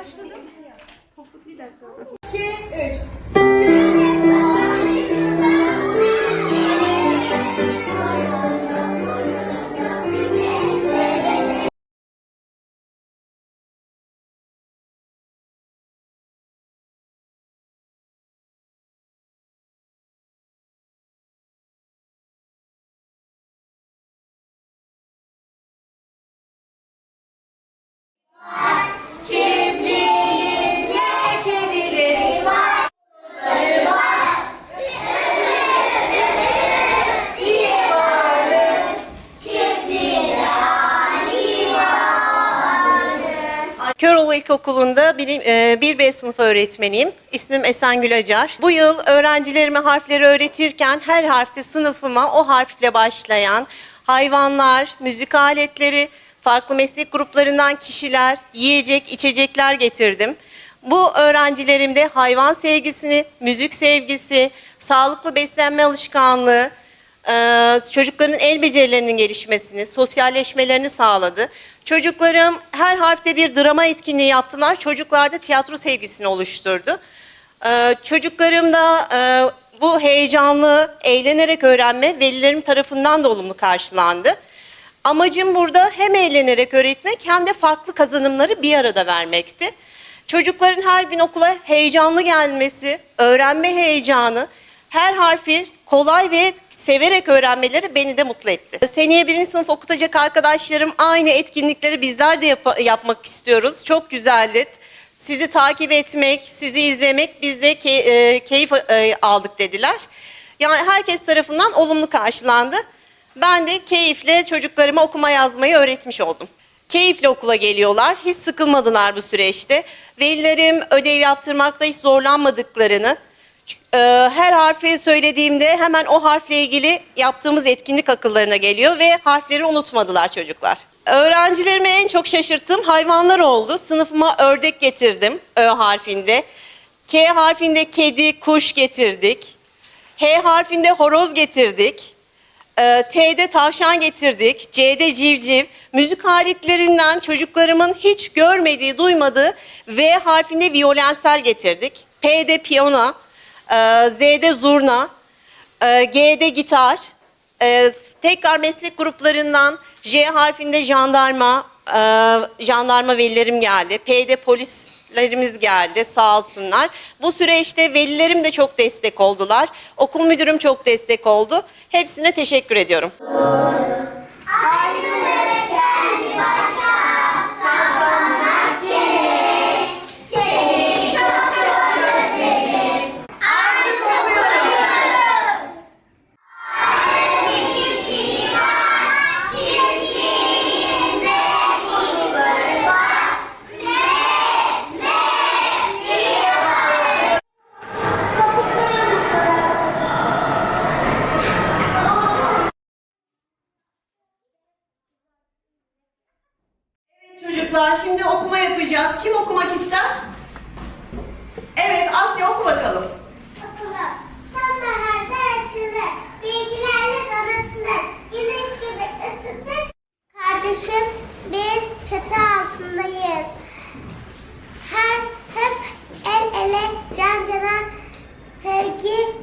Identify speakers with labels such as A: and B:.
A: başladım. Bir dakika. Anadolu İlkokulu'nda bir, e, 1B sınıf öğretmeniyim. İsmim Esengül Acar. Bu yıl öğrencilerime harfleri öğretirken her harfte sınıfıma o harfle başlayan hayvanlar, müzik aletleri, farklı meslek gruplarından kişiler, yiyecek, içecekler getirdim. Bu öğrencilerimde hayvan sevgisini, müzik sevgisi, sağlıklı beslenme alışkanlığı, ee, çocukların el becerilerinin gelişmesini, sosyalleşmelerini sağladı. Çocuklarım her harfte bir drama etkinliği yaptılar. Çocuklarda tiyatro sevgisini oluşturdu. Ee, çocuklarım da e, bu heyecanlı, eğlenerek öğrenme velilerim tarafından da olumlu karşılandı. Amacım burada hem eğlenerek öğretmek hem de farklı kazanımları bir arada vermekti. Çocukların her gün okula heyecanlı gelmesi, öğrenme heyecanı, her harfi kolay ve severek öğrenmeleri beni de mutlu etti. Seneye birinci sınıf okutacak arkadaşlarım aynı etkinlikleri bizler de yap- yapmak istiyoruz. Çok güzeldi. Sizi takip etmek, sizi izlemek biz de key- e, keyif e, aldık dediler. Yani herkes tarafından olumlu karşılandı. Ben de keyifle çocuklarıma okuma yazmayı öğretmiş oldum. Keyifle okula geliyorlar. Hiç sıkılmadılar bu süreçte. Velilerim ödev yaptırmakta hiç zorlanmadıklarını, e, her harfi söylediğimde hemen o harfle ilgili yaptığımız etkinlik akıllarına geliyor ve harfleri unutmadılar çocuklar. Öğrencilerimi en çok şaşırttığım hayvanlar oldu. Sınıfıma ördek getirdim Ö harfinde. K harfinde kedi, kuş getirdik. H harfinde horoz getirdik. Ee, T'de tavşan getirdik. C'de civciv. Müzik aletlerinden çocuklarımın hiç görmediği, duymadığı V harfinde violensel getirdik. P'de piyano. E, Z'de zurna. e, G'de gitar. e, Tekrar meslek gruplarından J harfinde jandarma, e, jandarma velilerim geldi. P'de polislerimiz geldi sağ olsunlar. Bu süreçte velilerim de çok destek oldular. Okul müdürüm çok destek oldu. Hepsine teşekkür ediyorum. çocuklar şimdi okuma yapacağız. Kim okumak ister? Evet Asya oku bakalım.
B: Okulum. Sonbaharda açılır. Bilgilerle donatılır. Güneş gibi ısıtır. Kardeşim bir çatı altındayız. Her hep el ele can cana sevgi